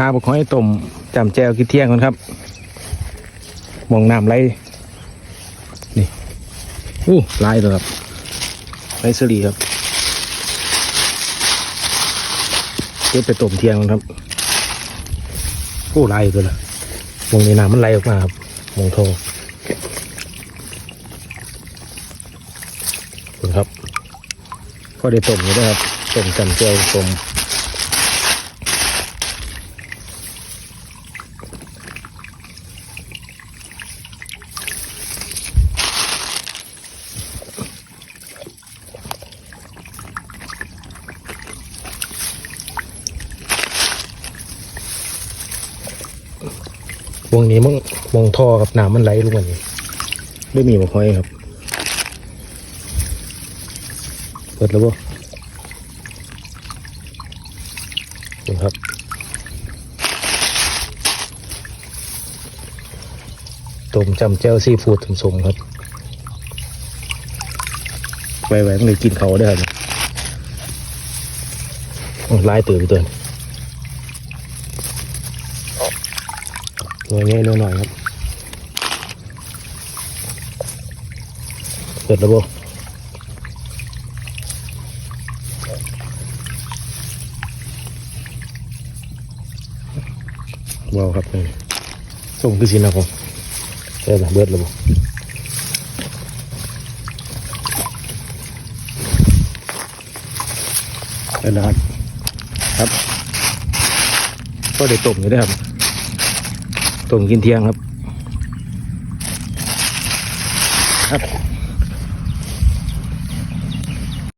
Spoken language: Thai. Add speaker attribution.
Speaker 1: หาบุกหอยต้มจำแจวกินเที่ยงกันครับมองน้ำไหลนี่อู้ลายเลยครับไรสลีครับเก็บไปต้มเที่ยงกันครับอู้ลายตัวละมองในน้ำมันไหลออกมาครับมองโทคุณครับก็ได้ต้มอยู่ด้วยครับต้มจำแจวต้ม วงนี้มึงวงท่อกับน้ำมันไหลลงมานี่ไม่มีมาคอยครับ เปิดแล้วบ่นี่ครับต้มจำแจ่วซีฟูดสมๆครับไว้ๆมันเลยกินเขาได้ครับลายตื่นตัวนี้ หน่วยนี้หน่อยหน่อยครับเปิดระบบว้าวครับนี่ส่งคือสินะผมเออเบิดระบบเออนะครับ ครับ ก็ได้ต้มอยู่ด้วยครับ ต้มกินเที่ยงครับ ครับ